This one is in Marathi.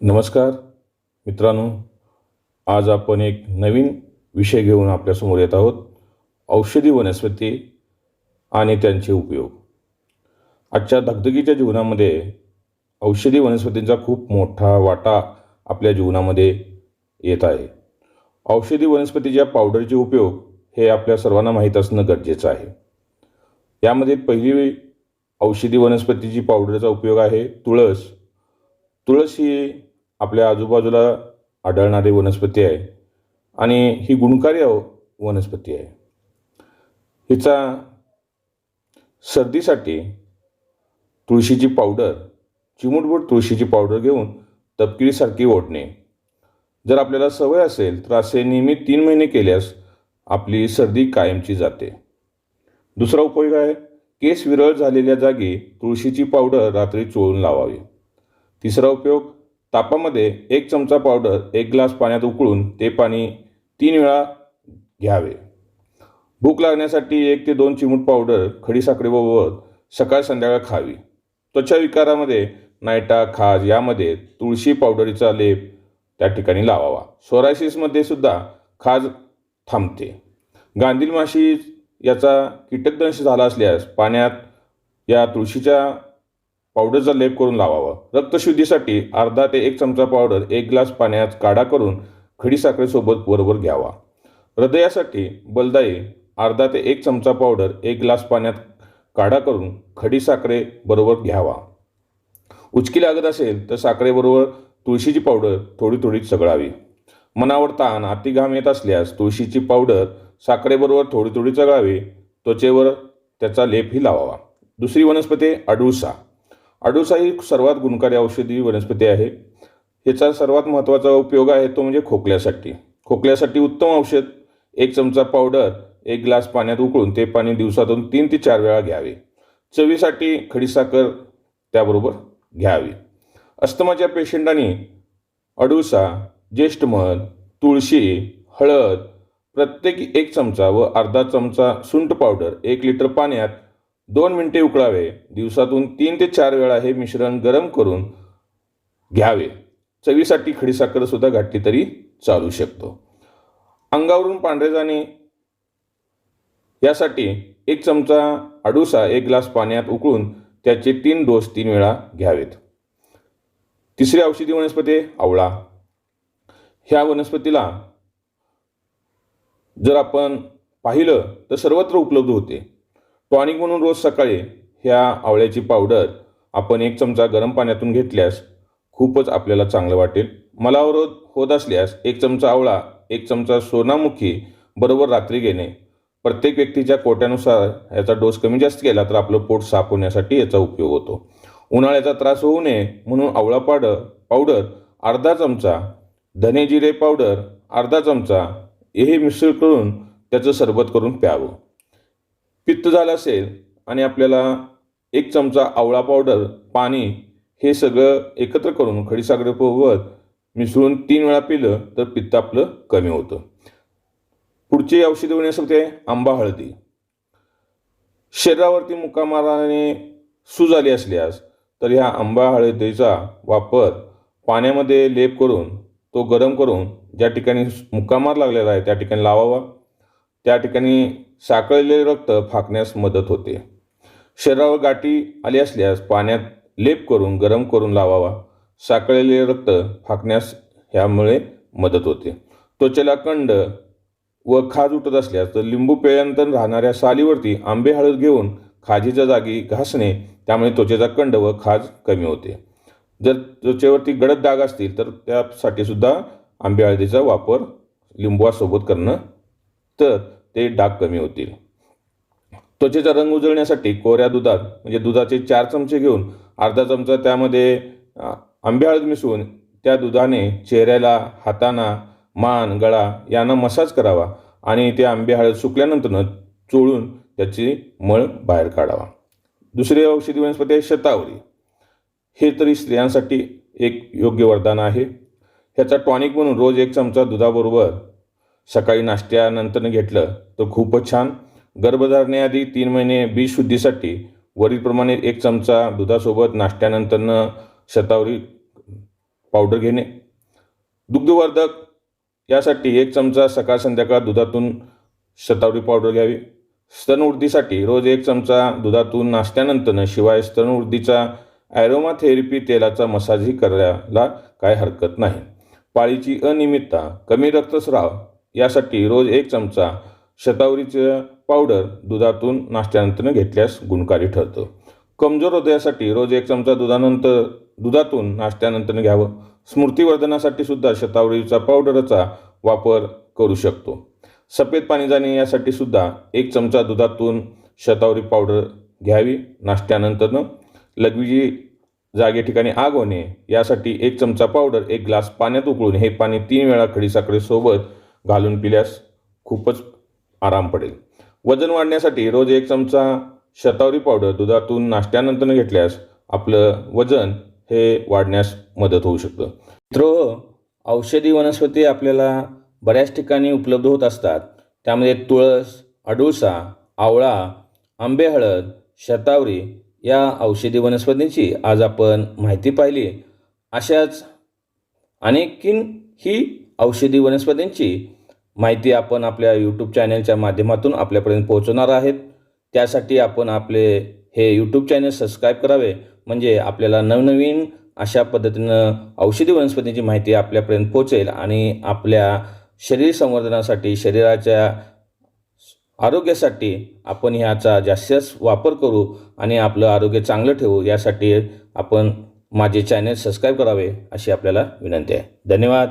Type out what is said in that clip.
नमस्कार. मित्रांनो आज आपण एक नवीन विषय घेऊन आपल्यासमोर येत आहोत. औषधी वनस्पती आणि त्यांचे उपयोग. आजच्या धगधगीच्या जीवनामध्ये औषधी वनस्पतींचा खूप मोठा वाटा आपल्या जीवनामध्ये येत आहे. औषधी वनस्पतीच्या पावडरचे उपयोग हे आपल्या सर्वांना माहीत असणं गरजेचं आहे. यामध्ये पहिली औषधी वनस्पतीची पावडरचा उपयोग आहे तुळस. तुळस ही आपल्या आजूबाजूला आढळणारी वनस्पती आहे. आणि ही गुणकारी वनस्पती आहे. हिचा सर्दीसाठी तुळशीची पावडर चिमूटभूट तुळशीची पावडर घेऊन तपकिरीसारखी ओढणे. जर आपल्याला सवय असेल तर असे नियमित तीन महिने केल्यास आपली सर्दी कायमची जाते. दुसरा उपयोग आहे केस विरळ झालेल्या जागी तुळशीची पावडर रात्री चोळून लावावी. तिसरा उपयोग तापामध्ये एक चमचा पावडर एक ग्लास पाण्यात उकळून ते पाणी तीन वेळा घ्यावे. भूक लागण्यासाठी एक ते दोन चिमूट पावडर खडीसाखरेबरोबर सकाळ संध्याकाळ खावी. त्वचा विकारामध्ये नायटा खाज यामध्ये तुळशी पावडरीचा लेप त्या ठिकाणी लावावा. सोरायसिसमध्ये सुद्धा खाज थांबते. गांधील माशी याचा कीटकदंश झाला असल्यास पाण्यात या तुळशीच्या पावडरचा लेप करून लावावा रक्तशुद्धीसाठी अर्धा ते एक चमचा पावडर एक ग्लास पाण्यात काढा करून खडीसाखरेसोबत बरोबर घ्यावा. हृदयासाठी बलदाई अर्धा ते एक चमचा पावडर एक ग्लास पाण्यात काढा करून खडीसाखरे बरोबर घ्यावा. उचकी लागत असेल तर साखरेबरोबर तुळशीची पावडर थोडी थोडी चगळावी मनावर ताण अतिघाम येत असल्यास तुळशीची पावडर साखरेबरोबर थोडी थोडी चगळावी त्वचेवर त्याचा लेपही लावावा. दुसरी वनस्पती अडुळसा. अडुळसा ही सर्वात गुणकारी औषधी वनस्पती आहे. ह्याचा सर्वात महत्त्वाचा उपयोग आहे तो म्हणजे खोकल्यासाठी. खोकल्यासाठी उत्तम औषध एक चमचा पावडर एक ग्लास पाण्यात उकळून ते पाणी दिवसातून तीन ते चार वेळा घ्यावे. चवीसाठी खडीसाखर त्याबरोबर घ्यावी. अस्थमाच्या पेशंटांनी अडुसा ज्येष्ठमध तुळशी हळद प्रत्येकी एक चमचा व अर्धा चमचा सुंठ पावडर एक लिटर पाण्यात दोन मिनिटे उकळावे. दिवसातून तीन ते चार वेळा हे मिश्रण गरम करून घ्यावे. चवीसाठी खडीसाखरसुद्धा घातली तरी चालू शकतो. अंगावरून पांढरे जाणे. यासाठी एक चमचा अडुसा एक ग्लास पाण्यात उकळून त्याचे तीन डोस तीन वेळा घ्यावेत. तिसरी औषधी वनस्पती आवळा. ह्या वनस्पतीला जर आपण पाहिलं तर सर्वत्र उपलब्ध होते. टॉनिक म्हणून रोज सकाळी ह्या आवळ्याची पावडर आपण एक चमचा गरम पाण्यातून घेतल्यास खूपच आपल्याला चांगलं वाटेल. मलावरोध होत असल्यास एक चमचा आवळा एक चमचा सोनामुखी बरोबर रात्री घेणे. प्रत्येक व्यक्तीच्या कोट्यानुसार याचा डोस कमी जास्त केला तर आपलं पोट साफ होण्यासाठी याचा उपयोग होतो. उन्हाळ्याचा त्रास होऊ नये म्हणून आवळा पावडर पावडर अर्धा चमचा धने जिरे पावडर अर्धा चमचा हे मिश्रण करून त्याचं सरबत करून प्यावं. पित्त झालं असेल आणि आपल्याला एक चमचा आवळा पावडर पाणी हे सगळं एकत्र करून खडीसाखरेसोबत मिसळून तीन वेळा पिलं तर पित्त आपलं कमी होतं. पुढची औषधी वनस्पती आहे आंबा हळदी. शरीरावरती मुकामाराने सूज आली असल्यास तर ह्या आंबा हळदीचा वापर पाण्यामध्ये लेप करून तो गरम करून ज्या ठिकाणी मुक्कामार लागलेला आहे त्या ठिकाणी लावावा. त्या ठिकाणी साकळलेले रक्त फाकण्यास मदत होते. शरीरावर गाठी आली असल्यास पाण्यात लेप करून गरम करून लावावा. साकळलेले रक्त फाकण्यास ह्यामुळे मदत होते. त्वचेला कंड व खाज उठत असल्यास तर लिंबू पेळ्यानंतर राहणाऱ्या सालीवरती आंबे हळद घेऊन खाजीच्या जागी घासणे त्यामुळे त्वचेचा कंड व खाज कमी होते. जर त्वचेवरती गडद डाग असतील तर त्यासाठी सुद्धा आंबे हळदीचा वापर लिंबुवासोबत करणं. तर ते डाग कमी होतील. त्वचेचा रंग उजळण्यासाठी कोऱ्या दुधात म्हणजे दुधाचे चार चमचे घेऊन अर्धा चमचा त्यामध्ये अ, आंबे हळद मिसळून त्या दुधाने चेहऱ्याला हाताना मान गळा यांना मसाज करावा आणि ते आंबे हळद सुकल्यानंतर चोळून त्याची मळ बाहेर काढावा. दुसरी औषधी वनस्पती आहे शतावरी. हे तरी स्त्रियांसाठी एक योग्य वरदान आहे. ह्याचा टॉनिक म्हणून रोज एक चमचा दुधाबरोबर सकाळी नाश्त्यानंतर घेतलं तर खूपच छान. गर्भधारणेआधी तीन महिने बीजशुद्धीसाठी वरीलप्रमाणे एक चमचा दुधासोबत नाश्त्यानंतरनं शतावरी पावडर घेणे. दुग्धवर्धक यासाठी एक चमचा सकाळ संध्याकाळ दुधातून शतावरी पावडर घ्यावी. स्तनवृद्धीसाठी रोज एक चमचा दुधातून नाश्त्यानंतर शिवाय स्तनवृद्धीचा ॲरोमा थेरपी तेलाचा मसाजही करायला काय हरकत नाही. पाळीची अनियमितता कमी रक्तस्राव यासाठी रोज एक चमचा शतावरीचं पावडर दुधातून नाश्त्यानंतर घेतल्यास गुणकारी ठरतं. कमजोर हृदयासाठी रोज एक चमचा दुधानंतर दुधातून नाश्त्यानंतर घ्यावं. स्मृतिवर्धनासाठी सुद्धा शतावरीचा पावडरचा वापर करू शकतो. सफेद पाणी जाणे यासाठी सुद्धा एक चमचा दुधातून शतावरी पावडर घ्यावी. नाश्त्यानंतरनं लघवीची जागे ठिकाणी आग होणे यासाठी एक चमचा पावडर एक ग्लास पाण्यात उकळून हे पाणी तीन वेळा खडीसाखरेसोबत घालून पिल्यास खूपच आराम पडेल. वजन वाढण्यासाठी रोज एक चमचा शतावरी पावडर दुधातून नाश्त्यानंतर घेतल्यास आपलं वजन हे वाढण्यास मदत होऊ शकतं. मित्र औषधी वनस्पती आपल्याला बऱ्याच ठिकाणी उपलब्ध होत असतात. त्यामध्ये तुळस अडुळसा आवळा आंबे हळद शतावरी या औषधी वनस्पतींची आज आपण माहिती पाहिली. अशाच अनेकीन ही औषधी वनस्पतींची माहिती आपण आपल्या यूट्यूब चॅनलच्या माध्यमातून आपल्यापर्यंत पोहोचवणार आहेत. त्यासाठी आपण आपले हे यूट्यूब चॅनल सबस्क्राईब करावे. म्हणजे आपल्याला नवनवीन अशा पद्धतीनं औषधी वनस्पतींची माहिती आपल्यापर्यंत पोहोचेल आणि आपल्या शरीर संवर्धनासाठी शरीराच्या आरोग्यासाठी आपण ह्याचा जास्तीत वापर करू आणि आपलं आरोग्य चांगलं ठेवू. यासाठी आपण माझे चॅनल सबस्क्राईब करावे अशी आपल्याला विनंती आहे. धन्यवाद.